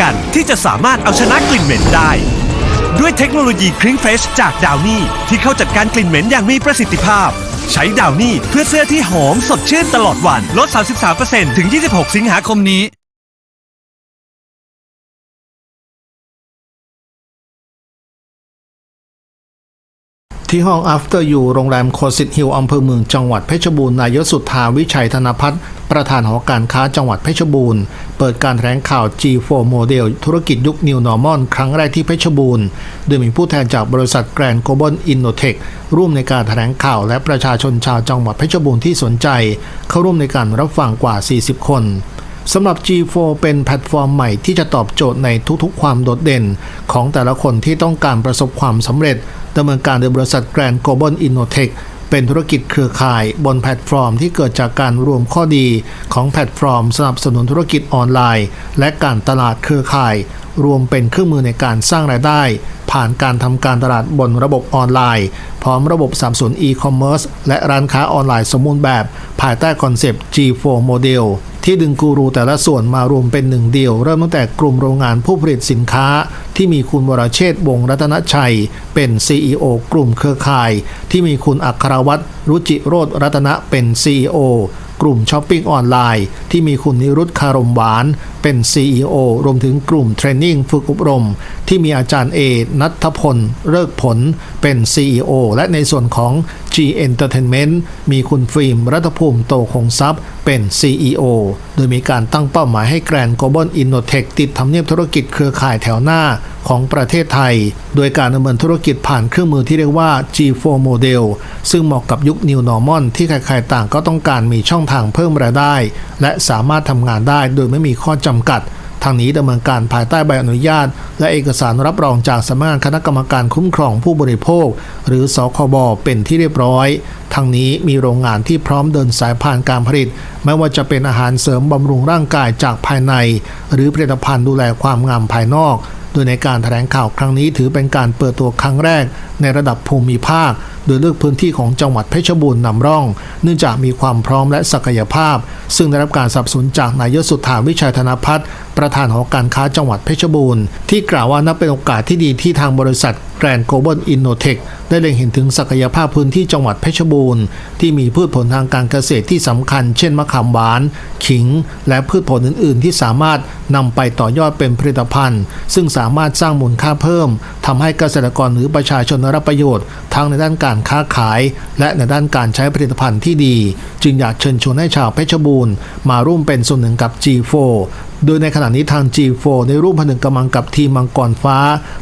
กันที่จะสามารถเอาชนะกลิ่นเหม็นได้ ด้วยเทคโนโลยีคลิ้งเฟชจากดาวนี่ที่เข้าจัดการกลิ่นเหม็นอย่างมีประสิทธิภาพ ใช้ดาวนี่เพื่อเสื้อที่หอมสดชื่นตลอดวันลด 33%ถึง 26 สิงหาคมนี้ ที่ห้อง After You โรงแรมโคสิตฮิลอำเภอเมืองจังหวัดเพชรบูรณ์นายสุทธาวิชัยธนพัฒน์ประธานหอการค้าจังหวัดเพชรบูรณ์ เปิดการแถลงข่าว G4 Model ธุรกิจยุค New Normal ครั้งแรกที่เพชรบูรณ์ โดยมีผู้แทนจากบริษัทแกรน d Global Innotech ร่วมในการแถลงข่าวและประชาชนชาวจังหวัดเพชรบูรณ์ที่สนใจ เข้าร่วมในการรับฟังกว่า 40 คน สำหรับ G4 เป็นแพลตฟอร์มใหม่ที่จะตอบโจทย์ในทุกๆ ความโดดเด่น ของแต่ละคนที่ต้องการประสบความสำเร็จดำเนินการโดยบริษัทแกรน d Global Innotech เป็นธุรกิจเครือข่ายบนแพลตฟอร์มที่เกิดจากการรวมข้อดีของแพลตฟอร์มสนับสนุนธุรกิจออนไลน์ และการตลาดเครือข่าย รวมเป็นเครื่องมือในการสร้างรายได้ ผ่านการทำการตลาดบนระบบออนไลน์ พร้อมระบบสนับสนุนอีคอมเมิร์ซและร้านค้าออนไลน์สมบูรณ์แบบ ภายใต้คอนเซปต์ G4 Model ที่ดึงกูรูแต่ละส่วนมารวมเป็นหนึ่งเดียว เริ่มตั้งแต่กลุ่มโรงงานผู้ผลิตสินค้า ที่มีคุณวรเชษวงรัตนชัย เป็น CEO กลุ่มเครือข่าย ที่มีคุณอัครวัตรรุจิโรธรัตนะเป็น CEO กลุ่มช้อปปิ้งออนไลน์ ที่มีคุณนิรุตคารมหวาน เป็น CEO รวมถึงกลุ่มเทรนนิ่งฝึกอบรม ที่มีอาจารย์เอนัทพล เลิกผลเป็น CEO และในส่วนของ G Entertainment มีคุณฟิล์มรัตภูมิโตคงทรัพย์เป็น CEO โดยมีการตั้งเป้าหมายให้แกรน Global Innotech ติดทำเนียบธุรกิจเครือข่ายแถวหน้าของประเทศไทย โดยการดำเนินธุรกิจผ่านเครื่องมือที่เรียกว่า G4 Model ซึ่งเหมาะกับยุค New Normal ที่ใครๆต่างก็ต้องการมีช่องทางเพิ่มรายได้ และสามารถทำงานได้โดยไม่มีข้อจำกัดทางนี้ดำเนินการภายใต้ใบอนุญาต และเอกสารรับรองจากสำนักงานคณะกรรมการคุ้มครองผู้บริโภค หรือสคบเป็นที่เรียบร้อย ทางนี้มีโรงงานที่พร้อมเดินสายผ่านการผลิต ไม่ว่าจะเป็นอาหารเสริมบำรุงร่างกายจากภายใน หรือผลิตภัณฑ์ดูแลความงามภายนอก โดยในการแถลงข่าวครั้งนี้ถือเป็นการเปิดตัวครั้งแรกในระดับภูมิภาค โดยเลือกพื้นที่ของจังหวัดเพชรบูรณ์นำร่อง เนื่องจากมีความพร้อมและศักยภาพ ซึ่งได้รับการสนับสนุนจากนายกสุทธาวิชัยธนพัฒน์ประธานหอการค้าจังหวัดเพชรบูรณ์ที่กล่าวว่านับเป็นโอกาสที่ดีที่ทางบริษัท แกรน Global Innotech ได้เล็งเห็นถึงศักยภาพพื้นที่จังหวัดเพชรบูรณ์ ที่มีพืชผลทางการเกษตรที่สำคัญ เช่นมะขามหวาน ขิง และพืชผลอื่น ๆ ที่สามารถนำไปต่อยอดเป็นผลิตภัณฑ์ ซึ่งสามารถสร้างมูลค่าเพิ่มทำให้เกษตรกรหรือประชาชนได้รับประโยชน์ ทั้งในด้านการค้าขาย และในด้านการใช้ผลิตภัณฑ์ที่ดี จึงอยากเชิญชวนให้ชาวเพชรบูรณ์ มาร่วมเป็นส่วนหนึ่งกับ G4 โดยในขณะนี้ทาง G4 ได้ร่วมผนึกกำลังกับทีมมังกรฟ้า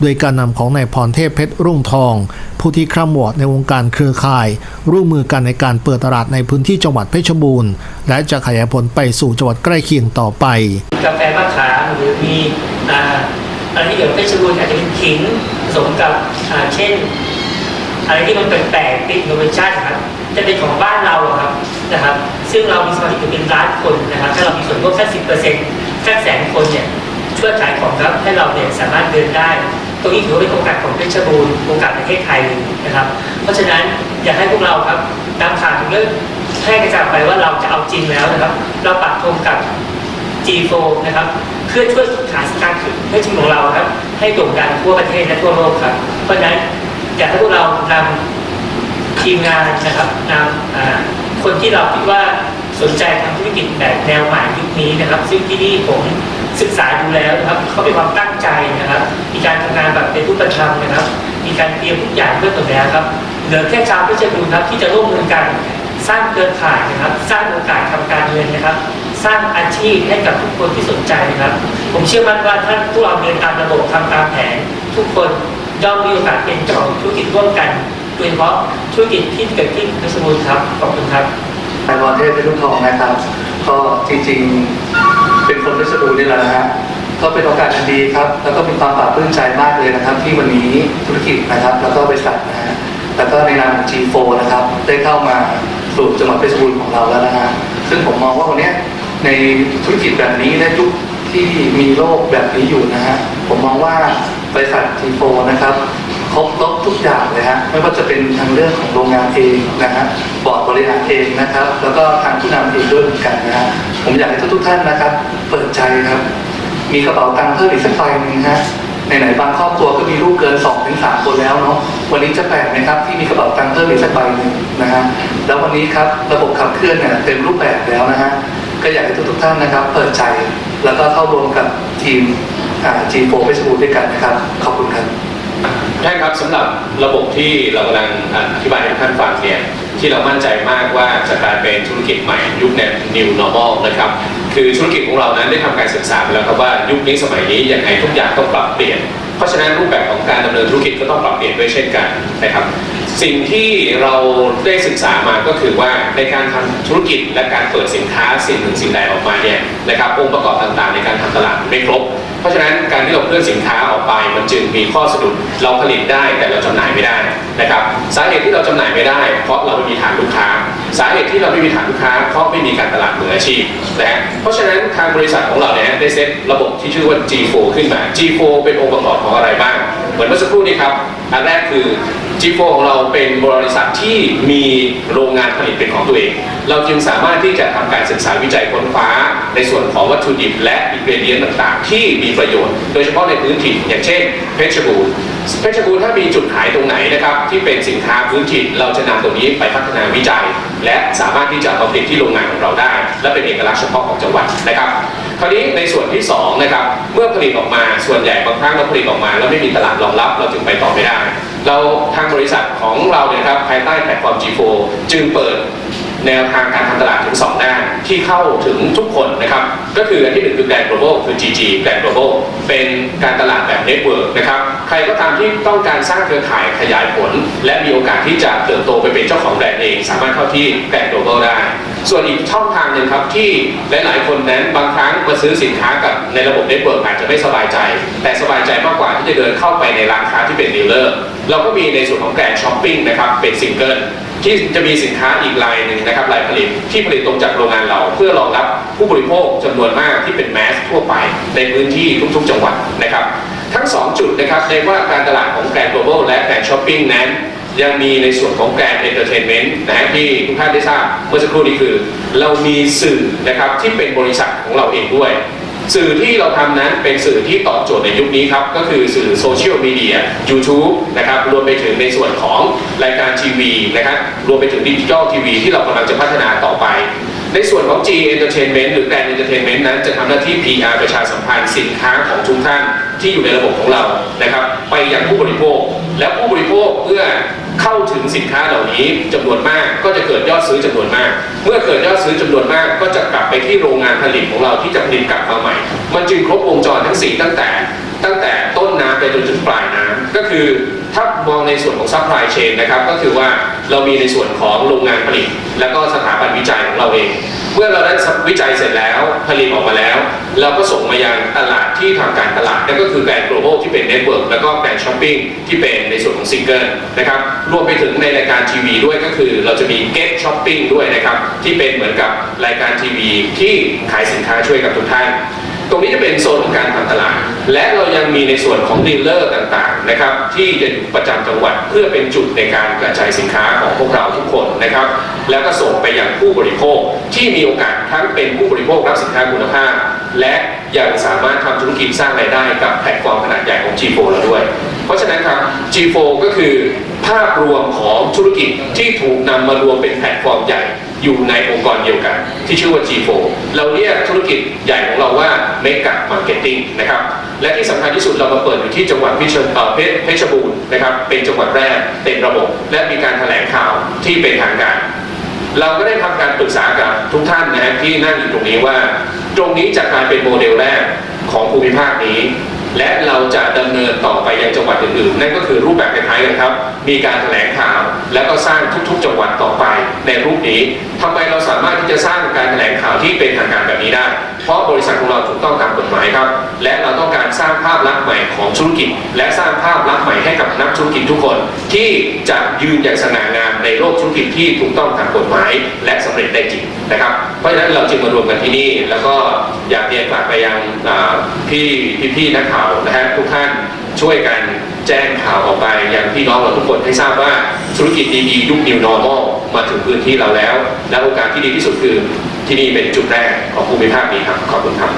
โดยการนำของนายพรเทพเพชรรุ่งทอง ผู้ที่คร่ำวอดในวงการเครือข่าย ร่วมมือกันในการเปิดตลาดในพื้นที่จังหวัดเพชรบูรณ์ และจะขยายผลไปสู่จังหวัดใกล้เคียงต่อไปกาแฟมะขามหรือมีอะไรที่เกี่ยวกับเพชรบูรณ์อาจจะเป็นขิงผสมกับเช่น อะไรที่มันแปลกๆติดโนเวชั่นครับจะเป็นของบ้านเราครับนะครับ ซึ่งเรามีสมาชิกอยู่เป็นล้านคนนะครับ ถ้าเรามีส่วนร่วมแค่สิบเปอร์เซ็นต์ แค่แสนคนเนี่ยช่วยขายของครับให้เราเนี่ยสามารถเดินได้ ตรงนี้ถือว่าเป็นโอกาสของเพชรบูรณ์โอกาสประเทศไทยนะครับ เพราะฉะนั้นอยากให้พวกเราครับนำข่าวถึงเรื่องแพร่กระจายไปว่าเราจะเอาจริงแล้วนะครับ เราปักธงกับ G4 นะครับเพื่อช่วยขายสินค้าเพื่อชิงของเราครับ ให้โด่งดังทั่วประเทศและทั่วโลกครับ เพราะฉะนั้นอยากให้พวกเรานำทีมงานนะครับนำคนที่เราคิดว่า สนใจทำธุรกิจแบบแนวใหม่ยุคนี้นะครับ ซึ่งที่นี่ผมศึกษาดูแล้วนะครับเขามีความตั้งใจนะครับ มีการทำงานแบบเป็นผู้ประชานะครับ มีการเตรียมทุกอย่างเพื่อตรงนี้ครับเหลือแค่ชาวเพชรบูรณ์ครับที่จะร่วมมือกันสร้างเครือข่ายนะครับ สร้างโอกาสทาการเงินนะครับ สร้างอาชีพให้กับทุกคนที่สนใจนะครับ ผมเชื่อมั่นว่าถ้าพวกเราเดินตามระบบทำตามแผน ทุกคนย่อมมีโอกาสเป็นเจ้าของธุรกิจร่วมกันโดยเฉพาะธุรกิจที่เกิดขึ้นในเพชรบูรครับขอบคุณครับ นายพรเทพเป็นลูกทองนะครับ ก็จริงๆ เป็นคนเพชรบูรณ์นี่แหละนะฮะก็เป็นโอกาสอันดีครับ แล้วก็มีความปลาบปลื้มใจมากเลยนะครับ ที่วันนี้ธุรกิจนะครับ แล้วก็บริษัทนะฮะแล้วก็ในนามของ G4 นะครับ ได้เข้ามาสู่จังหวัดเพชรบูรณ์ของเราแล้วนะฮะซึ่งผมมองว่าวันนี้ในธุรกิจแบบนี้และยุคที่มีโลกแบบนี้อยู่นะฮะผมมองว่าบริษัท G4 นะครับครบรบทุกอย่างเลยฮะไม่ว่าจะเป็นทางเรื่องของโรงงานเองนะฮะบอร์ด บริหารเองนะครับ แล้วก็ทางผู้นำเองด้วยเหมือนกันนะฮะผมอยากให้ทุกๆท่านนะครับ เปิดใจครับ มีกระเป๋าตังค์เพิ่มอีกสักใบหนึงฮะไหนๆบางครอบครัวก็มีลูกเกิน2อถึงสคนแล้วเนาะวันนี้จะแปลกไหมครับที่มีกระเป๋าตังค์เพิ่มอีกสักใบหนึ่งนะฮะแล้ววันนี้ครับระบบขับเคลื่อนเนี่ยเต็มรูปแบบแล้วนะฮะก็อยากให้ทุกๆท่านนะครับ เปิดใจแล้วก็เข้ารวมกับทีมจีโฟเพชรบูรด้วยกันนะครับ ขอบคุณครับท่านครับสำหรับระบบที่เรากำลังอธิบายให้ท่านฟังเนี่ย ที่เรามั่นใจมากว่าจะกลายเป็นธุรกิจใหม่ยุคใน new normal นะครับคือธุรกิจของเรานั้นได้ทำการศึกษาไปแล้วครับว่ายุคนี้สมัยนี้ยังไงทุกอย่างต้องปรับเปลี่ยน เพราะฉะนั้นรูปแบบของการดำเนินธุรกิจก็ต้องปรับเปลี่ยนด้วยเช่นกันนะครับสิ่งที่เราได้ศึกษามาก็คือว่าในการทำธุรกิจและการเปิดสินค้าสิ่งหนึ่งสิ่งใดออกมาเนี่ยนะครับองค์ประกอบต่างๆ ในการทำตลาดไม่ครบ เพราะฉะนั้นการที่เราเคลื่อนสินค้าออกไปมันจึงมีข้อสะดุดเราผลิตได้แต่เราจำหน่ายไม่ได้นะครับสาเหตุที่เราจำหน่ายไม่ได้ เพราะเราไม่มีฐานลูกค้า สาเหตุที่เราไม่มีฐานลูกค้าเพราะไม่มีการตลาดมืออาชีพนะฮะเพราะฉะนั้นทางบริษัทของเราเนี่ยได้เซตระบบที่ชื่อว่า G4 ขึ้นมา G4 เป็นองค์ประกอบของอะไรบ้าง เหมือนเมื่อสักครู่นี้ครับอันแรกคือ G4 ของเราเป็นบริษัทที่มีโรงงานผลิตเป็นของตัวเอง เราจึงสามารถที่จะทำการศึกษาวิจัยค้นคว้า ในส่วนของวัตถุดิบและอินกรเดียนต่างๆ ที่มีประโยชน์ โดยเฉพาะในพื้นถิ่นอย่างเช่น เพชรบูรณ์ เพชรบูรณ์ถ้ามีจุดขายตรงไหนนะครับที่เป็นสินค้าพื้นถิ่นเราจะนำตรงนี้ไปพัฒนาวิจัย และสามารถที่จะเอามาผลิตที่โรงงานของเราได้ และเป็นเอกลักษณ์เฉพาะของจังหวัดนะครับคราวนี้ในส่วนที่สองนะครับเมื่อผลิตออกมาส่วนใหญ่บางครั้งเราผลิตออกมา แล้วไม่มีตลาดรองรับเราจึงไปต่อไม่ได้ เราทางบริษัทของเราเนี่ยครับภายใต้แพลตฟอร์ม G4 จึงเปิด แนวทางการทำตลาดถึง2ด้านที่เข้าถึงทุกคนนะครับ ก็คืออันที่หนึ่งคือแกรน global คือ GG แกรน global เป็นการตลาดแบบเน็ตเวิร์กนะครับ ใครก็ตามที่ต้องการสร้างเครือข่ายขยายผล และมีโอกาสที่จะเติบโตไปเป็นเจ้าของแบรนด์เอง สามารถเข้าที่แกรน global ได้ ส่วนอีกช่องทางหนึ่งครับที่หลาย ๆ คนนั้นบางครั้งมาซื้อสินค้ากับในระบบเน็ตเวิร์กอาจจะไม่สบายใจ แต่สบายใจมากกว่าที่จะเดินเข้าไปในร้านค้าที่เป็นดีลเลอร์เราก็มีในส่วนของแกรนช้อปปิ้งนะครับเป็นซิงเกิล ที่จะมีสินค้าอีกรายหนึ่งนะครับรายผลิตที่ผลิตตรงจากโรงงานเรา เพื่อรองรับผู้บริโภคจำนวนมากที่เป็นแมสทั่วไป ในพื้นที่ทุกๆจังหวัดนะครับทั้ง 2 จุดนะครับในว่าการตลาดของแกรน global และแกรนช้อปปิ้งนั้น ยังมีในส่วนของแกรนเอนเตอร์เทนเมนต์นะฮะที่ทุกท่านได้ทราบเมื่อสักครู่นี้คือ เรามีสื่อนะครับที่เป็นบริษัทของเราเองด้วย สื่อที่เราทำนั้นเป็นสื่อที่ตอบโจทย์ในยุคนี้ครับก็คือสื่อโซเชียลมีเดีย YouTube นะครับรวมไปถึงในส่วนของรายการทีวีนะครับรวมไปถึงดิจิทัลทีวีที่เรากำลังจะพัฒนาต่อไป ในส่วนของ G Entertainment หรือ Grand Entertainment นั้นจะทำหน้าที่ PR ประชาสัมพันธ์สินค้าของทุกท่านที่อยู่ในระบบของเรานะครับไปยังผู้บริโภค และผู้บริโภคเพื่อ งสินค้าเหล่านี้จำนวนมากก็จะเกิดยอดซื้อจำนวนมาก เมื่อเกิดยอดซื้อจำนวนมาก ก็จะกลับไปที่โรงงานผลิตของเราที่จะผลิตกลับมาใหม่ มันจึงครบวงจรทั้งสี่ตั้งแต่ ตั้งแต่ต้นน้ำไปจนถึงปลายน้ำก็คือถ้ามองในส่วนของซัพพลายเชนนะครับก็คือว่าเรามีในส่วนของโรงงานผลิต แล้วก็สถาบันวิจัยของเราเอง เมื่อเราได้วิจัยเสร็จแล้วผลิตออกมาแล้ว เราก็ส่งมายังตลาดที่ทำการตลาดนั่นก็คือแบรนด์ global ที่เป็นเน็ตเวิร์กแล้วก็แบรนด์ช้อปปิ้งที่เป็นในส่วนของซิงเกิลนะครับรวมไปถึงในรายการทีวีด้วยก็คือเราจะมี Get Shopping ด้วยนะครับที่เป็นเหมือนกับรายการทีวีที่ขายสินค้าช่วยกับทุกท่าน ตรงนี้จะเป็นโซนของการทำตลาด และเรายังมีในส่วนของดีลเลอร์ต่างๆนะครับที่จะอยู่ประจำจังหวัดเพื่อเป็นจุดในการกระจายสินค้าของพวกเราทุกคนนะครับ แล้วก็ส่งไปยังผู้บริโภคที่มีโอกาสทั้งเป็นผู้บริโภครับสินค้าคุณภาพ และยังสามารถทำธุรกิจสร้างรายได้กับแพลตฟอร์ม ราะฉะนั้นครับ G4 ก็คือภาพรวมของธุรกิจที่ถูกนำมารวมเป็นแพลตฟอร์มใหญ่อยู่ในองค์กรเดียวกัน ที่ชื่อว่า G4 เราเรียกธุรกิจใหญ่ของเราว่า Mega Marketing นะครับ และที่สำคัญที่สุดเรามาเปิดอยู่ที่จังหวัดเพชรเอ่อเพชรบูรณ์นะครับ เป็นจังหวัดแรกเต็มระบบ และมีการแถลงข่าวที่เป็นทางการ เราก็ได้ทำการปรึกษากับทุกท่านนะฮะที่นั่งอยู่ตรงนี้ว่า ตรงนี้จะกลายเป็นโมเดลแรกของภูมิภาคนี้ และเราจะดำเนินต่อไปยังจังหวัดอื่นๆนั่นก็คือรูปแบบคล้ายๆกันครับ มีการแถลงข่าว แล้วก็สร้างทุกๆ จังหวัดต่อไปในรูปนี้ทำไมเราสามารถที่จะสร้างการแถลงข่าวที่เป็นทางการแบบนี้ได้ เพราะบริษัทของเราถูกต้องตามกฎหมายครับ และเราต้องการสร้างภาพลักษณ์ใหม่ของธุรกิจ และสร้างภาพลักษณ์ใหม่ให้กับนักธุรกิจทุกคน ที่จะยืนอย่างสง่างามในโลกธุรกิจที่ถูกต้องตามกฎหมาย และสำเร็จได้จริงนะครับเพราะฉะนั้นเราจึงมารวมกันที่นี่ แล้วก็อยากเรียนฝากไปยังพี่พี่ๆนักข่าวนะฮะทุกท่านช่วยกันแจ้งข่าวออกไปยังพี่น้องเราทุกคนให้ทราบว่าธุรกิจดีๆยุค New Normal มาถึงพื้นที่เราแล้ว และโอกาสที่ดีที่สุดคือที่นี่เป็นจุดแรกของภูมิภาคนี้ครับ ขอบคุณครับ